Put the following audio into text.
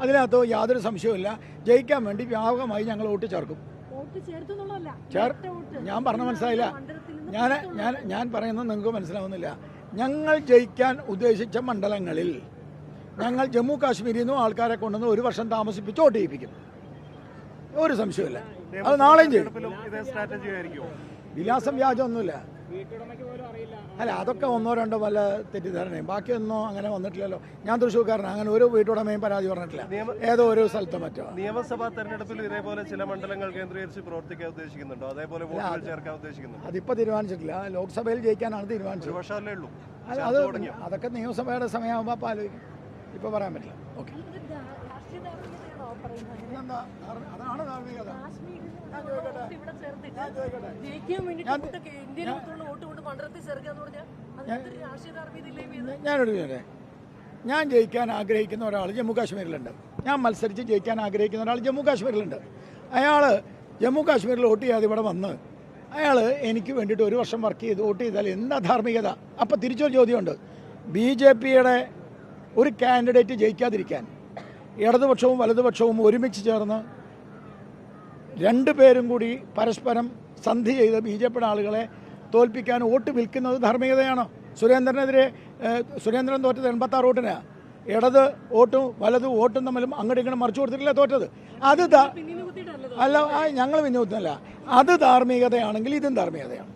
അതിനകത്ത് യാതൊരു സംശയവുമില്ല. ജയിക്കാൻ വേണ്ടി വ്യാപകമായി ഞങ്ങൾ വോട്ട് ചേർക്കും. ഞാൻ പറഞ്ഞ മനസ്സിലായില്ല. ഞാൻ ഞാൻ ഞാൻ പറയുന്നത് നിങ്ങൾക്ക് മനസ്സിലാവുന്നില്ല. ഞങ്ങൾ ജയിക്കാൻ ഉദ്ദേശിച്ച മണ്ഡലങ്ങളിൽ ഞങ്ങൾ ജമ്മു കാശ്മീരിൽ നിന്നും ആൾക്കാരെ കൊണ്ടുവന്ന് ഒരു വർഷം താമസിപ്പിച്ച് വോട്ട് ചെയ്യിപ്പിക്കും. ഒരു സംശയമില്ല അത് നാളെയും ചെയ്യും. വിലാസം വ്യാജമൊന്നുമില്ല. അല്ല അതൊക്കെ ഒന്നോ രണ്ടോ വല്ല തെറ്റിദ്ധാരണയും. ബാക്കിയൊന്നും അങ്ങനെ വന്നിട്ടില്ലല്ലോ. ഞാൻ തൃശ്ശൂർക്കാരനാണ് അങ്ങനെ ഒരു വീട്ടുടമയും പരാതി പറഞ്ഞിട്ടില്ല. ഏതോ ഒരു സ്ഥലത്ത് മറ്റോ. നിയമസഭാ തെരഞ്ഞെടുപ്പിൽ ഇതേപോലെ ചില മണ്ഡലങ്ങൾ കേന്ദ്രീകരിച്ച് പ്രവർത്തിക്കാൻ ഉദ്ദേശിക്കുന്നുണ്ടോ. അതേപോലെ വോട്ടുകൾ ചേർക്കാൻ ഉദ്ദേശിക്കുന്നുണ്ടോ. അതിപ്പോൾ തീരുമാനിച്ചിട്ടില്ല. ലോക്സഭയിൽ ജയിക്കാനാണ് തീരുമാനിച്ചത്. ഉള്ളൂ. അത് അതൊക്കെ നിയമസഭയുടെ സമയമാകുമ്പോൾ അപ്പോൾ ആലോചിക്കും. ഇപ്പോൾ പറയാൻ പറ്റില്ല. ഓക്കെ? പിന്നെന്താ അതാണ് ധാർമ്മികത. ഞാൻ ചോദിക്കട്ടെ? ഞാൻ ചോദിക്കട്ടെ? ഞാനൊരു ചോദിക്കട്ടെ ഞാൻ ജയിക്കാൻ ആഗ്രഹിക്കുന്ന ഒരാൾ ജമ്മു കാശ്മീരിലുണ്ട് ഞാൻ മത്സരിച്ച് ജയിക്കാൻ ആഗ്രഹിക്കുന്ന ഒരാൾ ജമ്മു കാശ്മീരിലുണ്ട് അയാൾ ജമ്മു കാശ്മീരിൽ വോട്ട് ചെയ്യാതെ ഇവിടെ വന്ന് അയാൾ എനിക്ക് വേണ്ടിയിട്ട് ഒരു വർഷം വർക്ക് ചെയ്ത് വോട്ട് ചെയ്താൽ എന്താ ധാർമ്മികത? അപ്പം തിരിച്ചൊരു ചോദ്യമുണ്ട്. ബി ജെ പിയുടെ ഒരു കാൻഡിഡേറ്റ് ജയിക്കാതിരിക്കാൻ ഇടതുപക്ഷവും വലതുപക്ഷവും ഒരുമിച്ച് ചേർന്ന് രണ്ടു പേരും കൂടി പരസ്പരം സന്ധി ചെയ്ത് ബി ജെ പിയുടെ ആളുകളെ തോൽപ്പിക്കാൻ വോട്ട് വിൽക്കുന്നത് ധാർമ്മികതയാണോ സുരേന്ദ്രനെതിരെ സുരേന്ദ്രൻ തോറ്റത് എൺപത്താറ് വോട്ടിനാണ് ഇടത് വോട്ടും വലത് വോട്ടും തമ്മിലും അങ്ങോട്ടും ഇങ്ങനെ മറിച്ചു കൊടുത്തിട്ടില്ല തോറ്റത്. അത് അല്ല ഞങ്ങൾ വിനോദത്തിനല്ല അത് ധാർമ്മികതയാണെങ്കിൽ ഇതും ധാർമ്മികതയാണ്.